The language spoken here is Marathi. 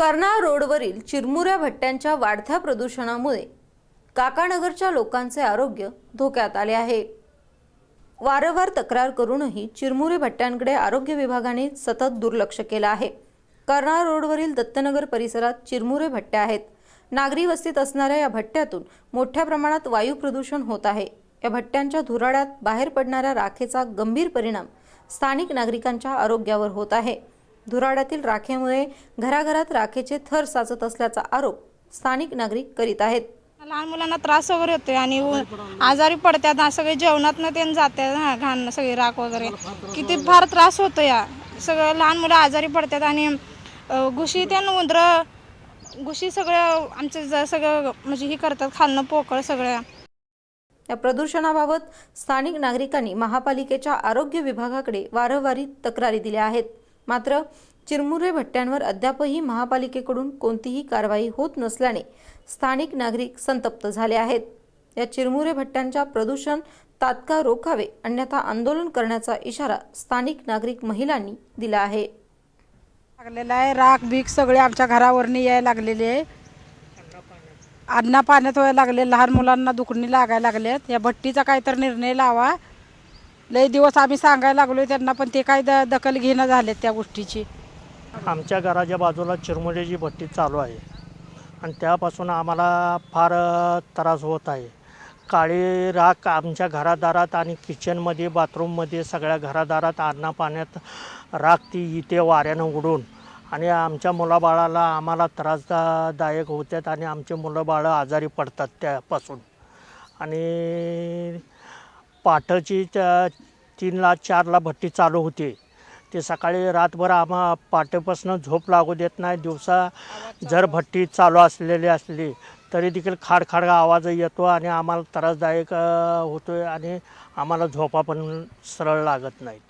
कर्नाळ रोडवरील चिरमुऱ्या भट्ट्यांच्या वाढत्या प्रदूषणामुळे काकानगरच्या लोकांचे आरोग्य धोक्यात आले आहे. वारंवार तक्रार करूनही चिरमुरे भट्ट्यांकडे आरोग्य विभागाने सतत दुर्लक्ष केलं आहे. कर्नाळ रोडवरील दत्तनगर परिसरात चिरमुरे भट्ट्या आहेत. नागरी वस्तीत असणाऱ्या या भट्ट्यातून मोठ्या प्रमाणात वायू प्रदूषण होत आहे. या भट्ट्यांच्या धुराड्यात बाहेर पडणाऱ्या राखेचा गंभीर परिणाम स्थानिक नागरिकांच्या आरोग्यावर होत आहे. धुराड्यातील राखेमुळे घराघरात राखेचे थर साचत असल्याचा आरोप स्थानिक नागरिक करीत आहेत. लहान मुलांना त्रास वगैरे होतोय आणि आजारी पडतात ना सगळे जेवणात ते जाते ना घाण सगळी राख वगैरे. किती फार त्रास होतो या. सगळं लहान मुलं आजारी पडतात आणि घुशी त्या उंदर घुशी सगळं आमचं सगळं म्हणजे हे करतात खालनं पोकळ सगळं. या प्रदूषणाबाबत स्थानिक नागरिकांनी महापालिकेच्या आरोग्य विभागाकडे वारंवारी तक्रारी दिल्या आहेत. मात्र चिरमुरे भट्ट्यांवर अद्यापही महापालिकेकडून कोणतीही कारवाई होत नसल्याने स्थानिक नागरिक संतप्त झाले आहेत. या चिरमुरे भट्ट्यांच्या प्रदूषण तात्काळ रोखावे अन्यथा आंदोलन करण्याचा इशारा स्थानिक नागरिक महिलांनी दिला आहे. लागलेला आहे. राख बीक सगळे आमच्या घरावरनी यायला लागलेले आहे. अन्ना पाण्यात व्हायला लागले. लहान मुलांना दुखणी लागायला लागल्यात या भट्टीचा काहीतरी निर्णय लावा. लय दिवस आम्ही सांगायला लागलो त्यांना पण ते काय द दखल घेणं झालेत त्या गोष्टीची. आमच्या घराच्या बाजूला चिरमुलेची भट्टी चालू आहे. आणि त्यापासून आम्हाला फार त्रास होत आहे. काळी राख आमच्या घरादारात आणि किचनमध्ये बाथरूममध्ये सगळ्या घरादारात अन्ना पाण्यात राख ती इथे वाऱ्यानं उडून आणि आमच्या मुलाबाळाला आम्हाला त्रासदायक होतात आणि आमचे मुलं बाळं आजारी पडतात त्यापासून. आणि पाठची त्या तीनला चारला भट्टी चालू होती. ते सकाळी रातभर आम्हा पाटेपासून झोप लागू देत नाही. दिवसा जर भट्टी चालू असलेली असली तरी देखील खाडखाड आवाज येतो आणि आम्हाला त्रासदायक होतो आहे आणि आम्हाला झोपा पण सरळ लागत नाहीत.